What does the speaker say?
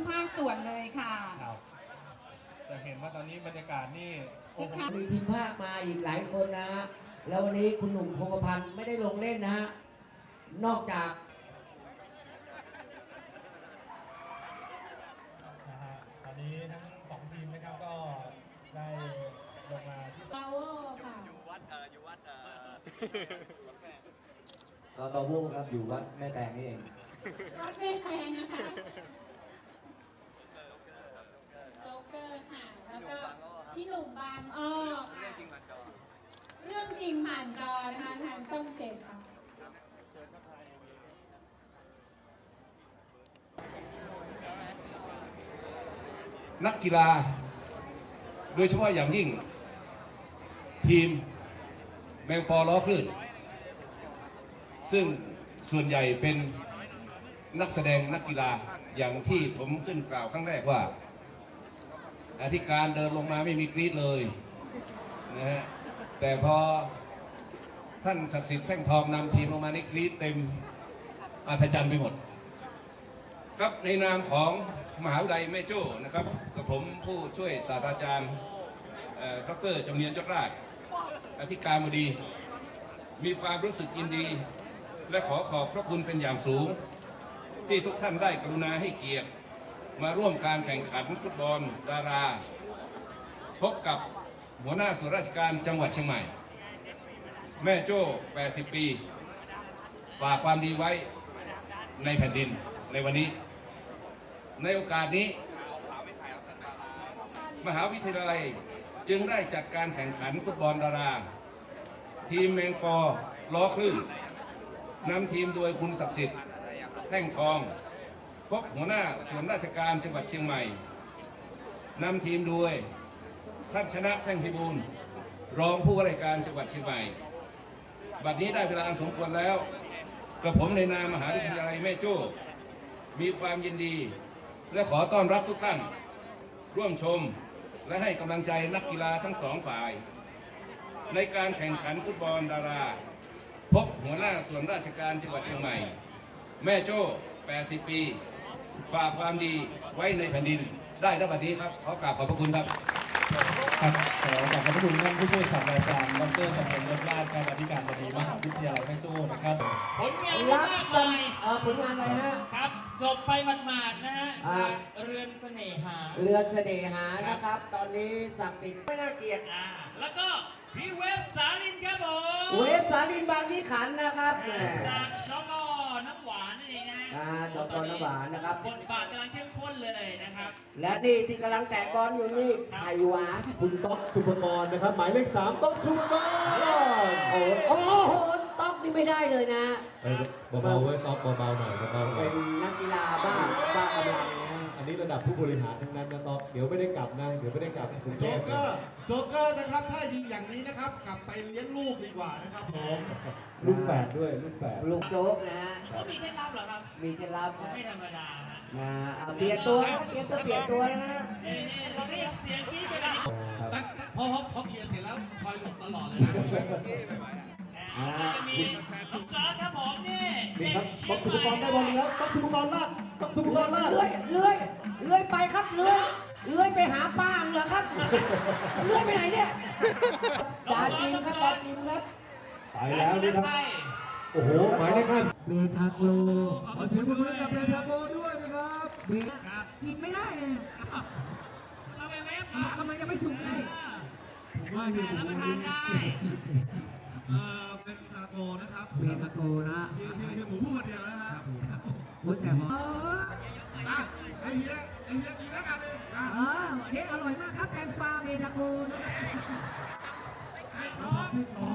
ทุกภาคส่วนเลยค่ะ ครับ จะเห็นว่าตอนนี้บรรยากาศนี่โอ้โหมีทีมภาคมาอีกหลายคนนะฮะแล้ววันนี้คุณหนุ่มคงกระพันธ์ไม่ได้ลงเล่นนะฮะนอกจากนะฮะตอนนี้ทั้งสองทีมนะครับก็ได้ลงมาที่ power ค่ะวัดเอ่ออยู่วัดเอ่อก็ตอวูครับอยู่วัดแม่แตงนี่เองวัดแม่แตงนะคะโจ๊กเกอร์ค่ะ แล้วก็พี่ห นุ่มบางอ้อเรื่อค่ะงจริงมันจอเรื่องจริงผ่านจอนะคะทางช่องเจ็ดค่ะนักกีฬา โดยเฉพาะอย่างยิ่ง ทีมแมงปอล้อคลื่น ซึ่งส่วนใหญ่เป็นนักแสดงนักกีฬาอย่างที่ผมขึ้นกล่าวครั้งแรกว่า อธิการเดินลงมาไม่มีกรี๊ดเลยนะฮะแต่พอท่านศักดิ์สิทธิ์แท่งทองนำทีมลงมาในกรี๊ดเต็มอัศจรรย์ไปหมด ครับในนามของมหาวิทยาลัยแม่โจ้นะครับกับผมผู้ช่วยศาสตราจารย์เอ่อดรจำเนียนยศราชอธิการบดี มีความรู้สึกยินดี และขอขอบพระคุณเป็นอย่างสูง ที่ทุกท่านได้กรุณาให้เกียรติ มาร่วมการแข่งขันฟุตบอลดารา พบกับหัวหน้าส่วนราชการจังหวัดเชียงใหม่ แม่โจ้ 80 ปีฝากความดีไว้ในแผ่นดินในวันนี้ ในโอกาสนี้ มหาวิทยาลัยจึงได้จัดการแข่งขันฟุตบอลดารา ทีมแมงปอล้อคลื่นนำทีมโดยคุณศักดิ์สิทธิ์แท่งทอง พบหัวหน้าส่วนราชการจังหวัดเชียงใหม่นำทีมโดยท่านชนะแท่งพิบูลรองผู้ว่าราชการจังหวัดเชียงใหม่ บัดนี้ได้เวลาอันสมควรแล้ว กระผมในนามมหาวิทยาลัยแม่โจ้มีความยินดี และขอต้อนรับทุกท่าน ร่วมชมและให้กำลังใจนักกีฬาทั้งสองฝ่าย ในการแข่งขันฟุตบอลดารา พบหัวหน้าส่วนราชการจังหวัดเชียงใหม่ แม่โจ้ 80 ปี ฝากความดีไว้ในแผ่นดินได้ณบัดนี้ครับขอกราบขอบพระคุณครับครับขอขอบพระคุณท่านผู้ช่วยศาสตราจารย์ดรจำเนียนยศราชการอธิการบดีมหาวิทยาลัยแม่โจ้นะครับผลงานรัมากสมายเอ่อผลงานอะไรฮะ ครับจบไปหมาดๆนะฮะอ่า จากเรือนเสน่หาเรือนเสน่หานะครับ ตอนนี้ศักดิ์สิทธิ์ไม่น่าเกลียด อ่าแล้วก็พี่เวฟสาลินครับผมเวฟสาลินบางยี่ขันนะครับแหมจาก นั่นเองนะฮะอ่าช็อกโกน้ำหวานนะครับ บทบาทกำลังเข้มข้นเลยนะครับ และนี่ที่กำลังแตะบอลอยู่นี่ไข่หวาน คุณต๊อกสุภกรนะครับ หมายเลขสามต๊อกสุภกรโอ้โหโอ้โหต๊อกนี่ไม่ได้เลยนะ เออเบาๆเว้ยต๊อกเบาๆหน่อยเบาๆหน่เป็อยนนักกีฬาบ้าบ้ากำลังนะ อันนี้ระดับผู้บริหารทั้งนั้นนะต๊อกเดี๋ยวไม่ได้กลับนะเดี๋ยวไม่ได้กลับกรุงเทโจ๊พกเกอร์โจ๊กเกอร์นะครับ ถ้ายิงอย่างนี้นะครับ กลับไปเลี้ยงลูกดีกว่านะครับผม ลูกแฝดด้วยลูกแฝดลูกโจ๊กนะฮะเขามีเคล็ดลับเหรอครับ มีเคล็ดลับนะไม่ธรรมดาฮะนะเอาเปลี่ยนตัวนะเปลี่ยนตัวเปลี่ยนตัวนะฮะนี่นี่เราเรียกเสียงกรี๊ดไปแล้วครับตั้งพอพอพอเคลียร์เสร็จแล้วคอยหลบตลอดเลยนะ อ่า จะมีน้องจอร์ดครับผมนี่ นี่ครับเชีต๊ยอกงสุภกรได้บอลอีกแล้วต๊อกสุภกรลาดต๊อกสุภกรลาดเลื้อยเลื้อยเลื้อยไปครับเลื้อยเลื้อยไปหาป้างเหรอครับเลื้อยไปไหนเนี่ยปลาจีนครับปลาจีนครับไปแล้วนี่ครับไปโอ้โหหมายเลขห้าเบทาโกลขอเสียงปรบมือกับเบทาโกด้วยนะครับเบกินไม่ได้เลยเราไปเวฟครับกำลังยังไม่สุกเลยผมว่าเฮียผมรับประทานได้เอ่อเป็นตา โกนะครับเบทาโกนะเฮียเฮียเฮียหมูพูดคนเดียวนะครับโอ้แต่หอมอะไอเฮียไอเฮียกินแล้วกันเลยอะอ๋อเฮ้อร่อยมากครับแตงฟ้าเบทาโกนะไอ้ทอดพี่ขอ